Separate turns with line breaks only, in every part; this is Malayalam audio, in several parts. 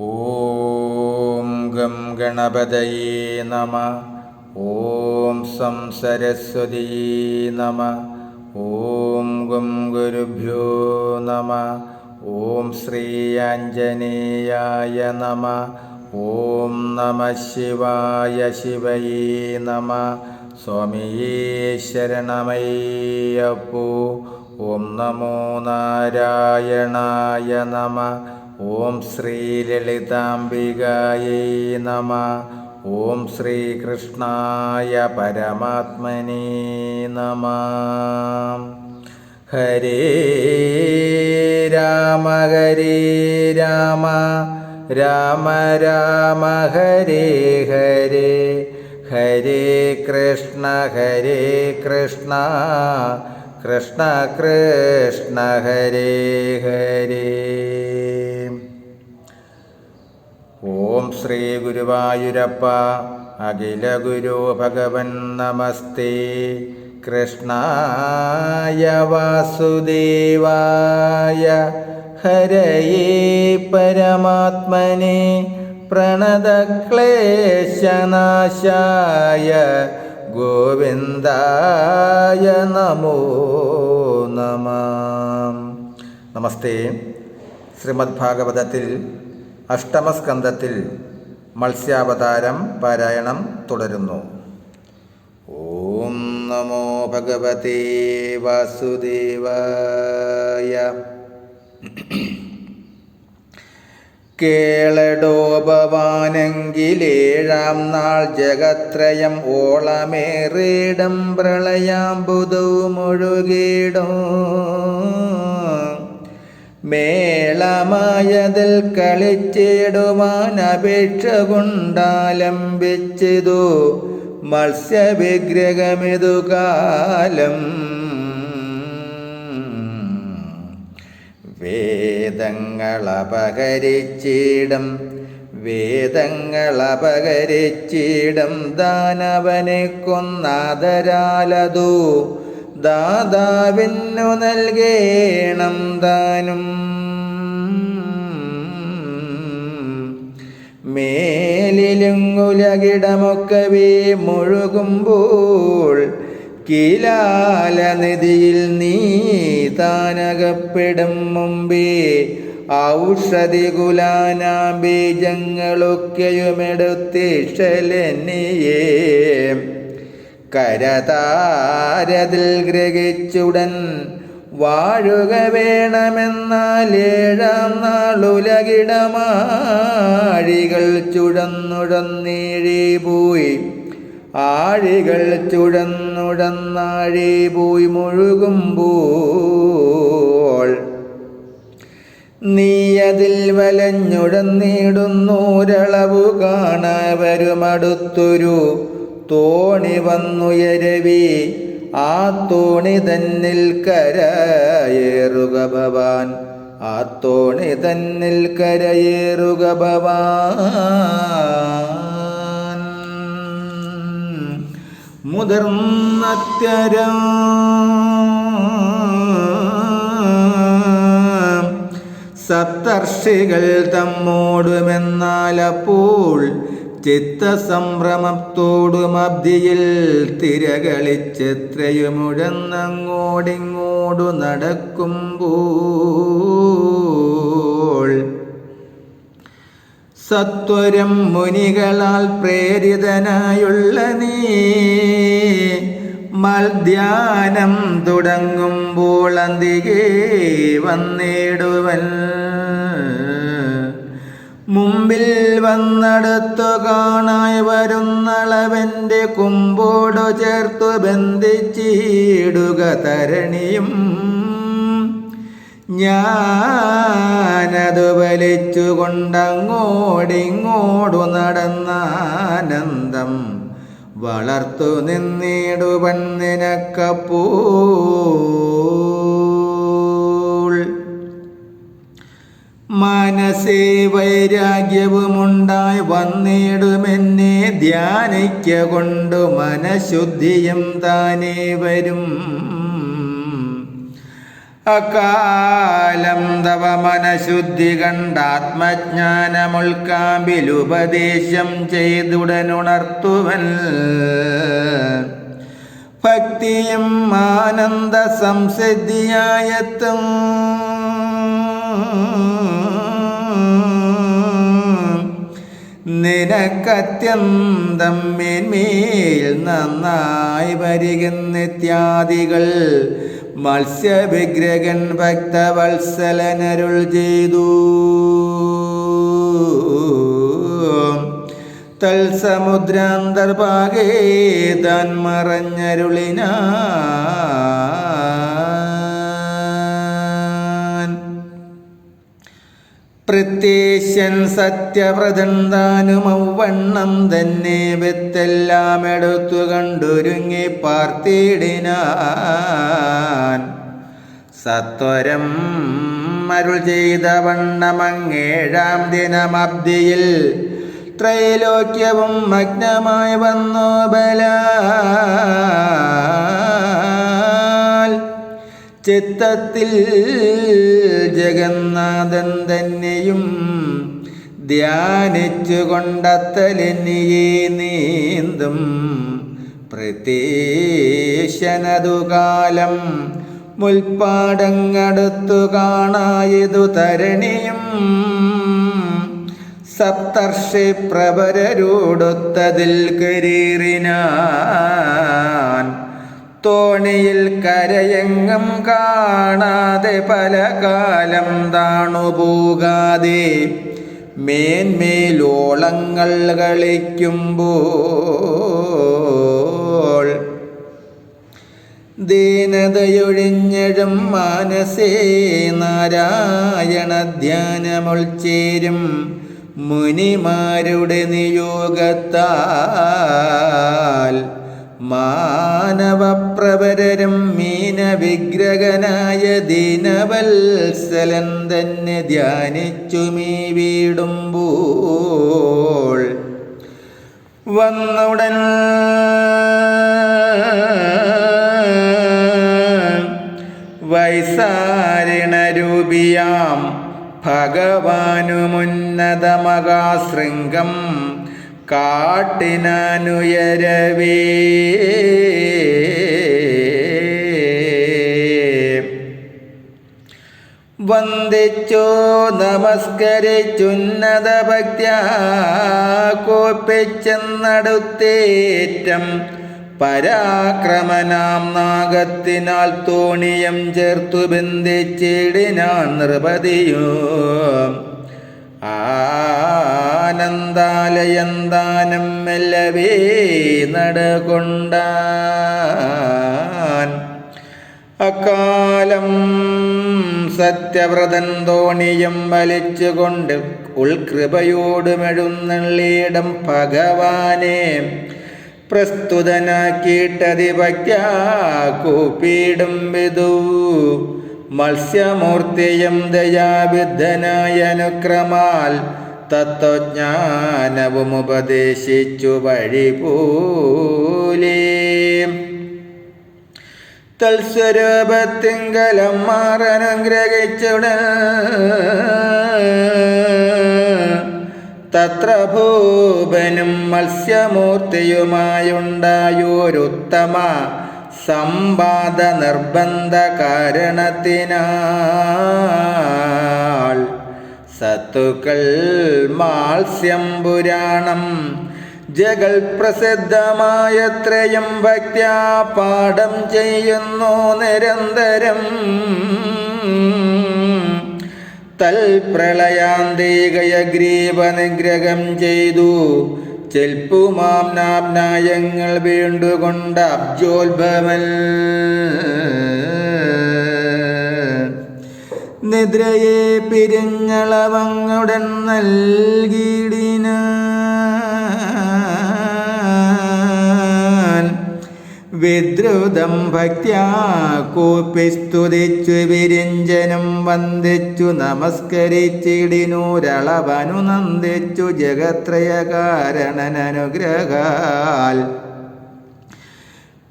ഓം ഗം ഗണപതയേ നമ. ഓം സം സരസ്വതീ നമ. ഓം ഗം ഗുരുഭ്യോ നമ. ഓം ശ്രീ ആഞ്ജനേയായ നമ. ഓം നമ ശിവായ ശിവയേ നമ. സ്വാമിയേ ശരണമയ്യപ്പോ. ഓം നമോ നാരായണായ നമ. ഓം ശ്രീ ലളിതാംബികായൈ നമ. ഓം ശ്രീകൃഷ്ണായ പരമാത്മനേ നമ. ഹരേ രാമ ഹരേ രാമ. രാമ രാമ ഹരേ ഹരേ. ഹരേ കൃഷ്ണ ഹരേ കൃഷ്ണ. കൃഷ്ണ കൃഷ്ണ ഹരേ ഹരേ. ഓം ശ്രീ ഗുരുവായൂരപ്പ. അഖില ഗുരു ഭഗവൻ നമസ്തേ. കൃഷ്ണായ വാസുദേവായ. ഹരയേ പരമാത്മനെ. പ്രണതക്ലേശനാശായ. ഗോവിന്ദായ നമോ നമ. നമസ്തേ. ശ്രീമദ് ഭാഗവതത്തിൽ അഷ്ടമസ്കന്ധത്തിൽ മത്സ്യാവതാരം പാരായണം തുടരുന്നു. ഓം നമോ ഭഗവതേ വാസുദേവായ. കേളടോപവാനെങ്കിലേഴാം നാൾ ജഗത്രയം ഓളമേറിടം പ്രളയാമ്പുതവും ഒഴുകിടും മേളമായതിൽ കളിച്ചിടുവാൻ അപേക്ഷ കൊണ്ടാലംബിച്ചിതു. മത്സ്യവിഗ്രഹമിതു കാലം. വേദങ്ങളപകരിച്ചിടം വേദങ്ങളപകരിച്ചിടം ദാനവനെ കൊന്നാദരാലതു ദാതാവിന്നു നൽകേണം ദാനും മേലിലും ഉലകിടമൊക്കവേ മുഴുകുമ്പോൾ കിലാല നിധിയിൽ നീ താനകപ്പെടും മുമ്പേ ഔഷധി കുലാനാ ബീജങ്ങളൊക്കെയുമെടുത്തിഷലെന്നിയേ കരതാരതിൽ ഗ്രഹിച്ചുടൻ വാഴുക വേണമെന്നാൽ ഏഴാം നാളുലകിടമാഴികൾ ചുഴന്നുഴന്നീഴി പോയി ആഴികൾ ചുടന്നുടന്നാഴി പോയി മുഴുകുമ്പോൾ നീയതിൽ വലഞ്ഞുഴന്നിടുന്നൂരളവു കാണവരുമടുത്തൊരു തോണി വന്നുയരവി ആ തോണി തന്നിൽ കരയേറുക ഭവാൻ. ആ തോണി തന്നിൽ കരയേറുക ഭവാൻ. മുതിർന്നത്യരം സപ്തർഷികൾ തമ്മോടുമെന്നാലപ്പോൾ ചിത്തസംഭ്രമത്തോടും അബ്ദിയിൽ തിരകളിച്ചെത്രയുമുഴന്നങ്ങോടിങ്ങോടു നടക്കുമ്പോൾ സത്വരം മുനികളാൽ പ്രേരിതനായുള്ള നീ മൽധ്യാനം തുടങ്ങുമ്പോൾ അന്തികേ വന്നിടുവൻ. മുമ്പിൽ വന്നടുത്തു കാണായി വരുന്നളവന്റെ കുമ്പോടു ചേർത്തു ബന്ധിച്ചിടുക തരണിയും. ഞാനതു വലിച്ചുകൊണ്ടങ്ങോടിങ്ങോടു നടന്നാനന്ദം വളർത്തു നിന്നിടുവണ്ണിനക്കപ്പൂ മനസ്സേ വൈരാഗ്യവുമുണ്ടായി വന്നിടുമെന്നെ ധ്യാനിക്ക കൊണ്ട് മനഃശുദ്ധിയും താനേ വരും. അകാലം തവ മനഃശുദ്ധി കണ്ടാത്മജ്ഞാനമുൾക്കാമ്പിലുപദേശം ചെയ്തുടനുണർത്തുവൻ. ഭക്തിയും ആനന്ദ സംസിദ്ധിയായെത്തും. നിനക്കത്യന്തം മേന്മേൽ നന്നായി വരികെന്നിത്യാദികൾ മത്സ്യവിഗ്രഹൻ ഭക്തവത്സലനരുൾ ചെയ്തു. തൽസമുദ്രാന്തർഭാഗേ താൻ മറഞ്ഞരുളിനാൻ പ്രത്യേശൻ സത്യവ്രതൻ താനും തന്നെ വെത്തെല്ലാം എടുത്തു കണ്ടൊരുങ്ങി പാർത്തിടിനാൻ. സത്വരം അരുൾ ചെയ്ത വണ്ണമങ്ങേഴാം ദിനമബ്ദിയിൽ ത്രൈലോക്യവും മഗ്നമായി വന്നു ബലാൽ ചിത്തത്തിൽ ജഗന്നാഥൻ തന്നെയും ധ്യാനിച്ചു കൊണ്ടത്തലെന്നിയെ നീന്തും പ്രത്യേശനതു കാലം മുൽപ്പാടങ്ങടുത്തു കാണായതു തരണിയും സപ്തർഷി പ്രഭരൂടൊത്തതിൽ കരീറിനാൻ തോണിയിൽ കരയങ്ങം കാണാതെ പല കാലം താണുപോകാതെ മേന്മേലോളങ്ങൾ കളിക്കുമ്പോൾ ദീനതയൊഴിഞ്ഞഴും മാനസേ നാരായണ ധ്യാനമുൾച്ചേരും മുനിമാരുടെ നിയോഗത്താൽ മാനവപ്രവരരും മീനവിഗ്രഹനായ ദീനവത്സലൻ തന്നെ ധ്യാനിച്ചു മീ വീടുമ്പോൾ വന്നുടൻ വൈസാരിണരൂപിയാം ഭഗവാനുമുന്നതമകാശൃംഗം കാട്ടിനാനുയരവേ. വന്ദിച്ചോ നമസ്കരിച്ചുന്നത ഭക്ത്യാ കോപ്പിച്ചെന്നടുത്തേറ്റം പരാക്രമനാം നാഗത്തിനാൽ തോണിയം ചേർത്തു ബന്ധിച്ചിടിനാൻ നിർപതിയോ ആനന്ദാലയന്താനം മെല്ലവേ നടകൊണ്ടാൻ. അക്കാലം സത്യവ്രതൻ തോണിയും വലിച്ചുകൊണ്ട് ഉൾകൃപയോട് മെഴുന്നള്ളിയിടം ഭഗവാനെ. പ്രസ്തുതനാക്കിയിട്ടതിഭക്യാ കൂപ്പിയിടും വിധു മത്സ്യമൂർത്തിയും ദയാവിദ്ധനായ അനുക്രമാൽ തത്വജ്ഞാനവും ഉപദേശിച്ചു വഴി പോലെ തൽസ്വരൂപത്തിങ്കലം മാറനുഗ്രഹിച്ചുടൻ തത്ര ഭൂപനും മത്സ്യമൂർത്തിയുമായുണ്ടായൊരുത്തമ സംവാദ നിർബന്ധ കാരണത്തിനാൾ സത്തുക്കൾ മാത്സ്യം പുരാണം ജഗൽ പ്രസിദ്ധമായത്രയും ഭക്ത്യാ പാഠം ചെയ്യുന്നു നിരന്തരം. തൽപ്രളയാന്തീകയഗ്രീവ നിഗ്രഹം ചെയ്തു ചെൽപ്പുമാം നാംനായങ്ങൾ വീണ്ടുകൊണ്ട് അബ്ജോത്ഭവൽ നിദ്രയെ പിരിഞ്ഞളവങ്ങുടൻ നൽകിയിടിനാൻ വിദ്രുതം ഭക്ത്യാ കൂപ്പിസ്തുതിച്ചു വിരിഞ്ചനും വന്ദിച്ചു നമസ്കരിച്ചിടിനൂരളവനു നന്ദിച്ചു ജഗത്രയ കാരണനനുഗ്രഹാൽ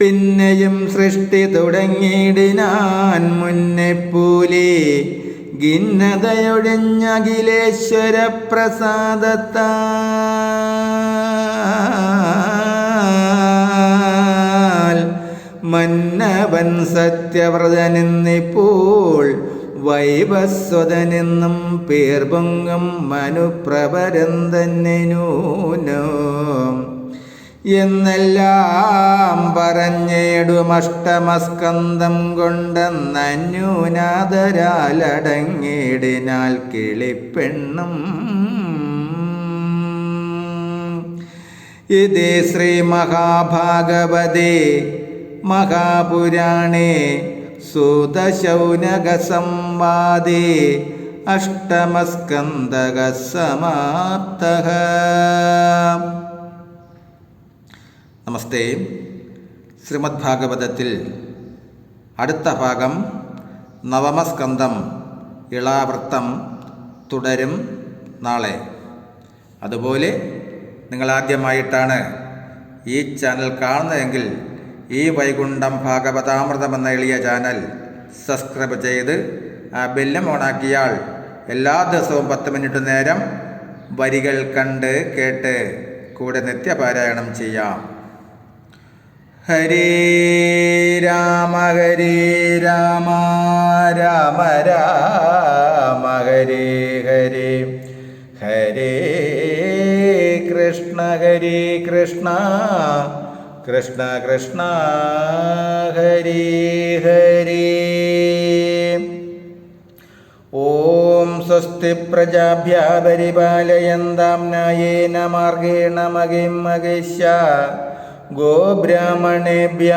പിന്നെയും സൃഷ്ടി തുടങ്ങിയിടിനാൻ മുന്നെ പോലെ ഖിന്നതയൊഴിഞ്ഞഖിലേശ്വര സത്യവ്രതനെന്നിപ്പോൾ വൈവസ്വതനെന്നും പേർപൊങ്ങും മനുപ്രവരം തന്നെ നൂനോ എന്നെല്ലാം പറഞ്ഞേടുമഷ്ടമസ്കന്ധം കൊണ്ടെന്നന്യൂനാദരാലടങ്ങിടിനാൽ കിളിപ്പെണ്ണും. ഇതേ ശ്രീ മഹാഭാഗവതേ മഹാപുരാണേ സുതശൗനകസംവാദേ സമാപ്ത നമസ്തേ. ശ്രീമദ് ഭാഗവതത്തിൽ അടുത്ത ഭാഗം നവമസ്കന്ധം ഇളാവൃത്തം തുടരും നാളെ. അതുപോലെ നിങ്ങളാദ്യമായിട്ടാണ് ഈ ചാനൽ കാണുന്നതെങ്കിൽ ഈ വൈകുണ്ഠം ഭാഗവതാമൃതം എന്ന എളിയ ചാനൽ സബ്സ്ക്രൈബ് ചെയ്ത് ആ ബെല്ലും ഓണാക്കിയാൽ എല്ലാ ദിവസവും പത്ത് മിനിറ്റ് നേരം വരികൾ കണ്ട് കേട്ട് കൂടെ നിത്യപാരായണം ചെയ്യാം. ഹരേ രാമ രാമ രാമ രാമ ഹരേ ഹരേ ഹരേ കൃഷ്ണ ഹരേ കൃഷ്ണ. കൃഷ്ണ കൃഷ്ണ ഹരി ഹരി. ഓം സ്വസ്തി പ്രജാഭ്യ പരിപാലയന്താം നായേന മാർഗേണ മകിം മകേശ ഗോബ്രാഹ്മണേഭ്യ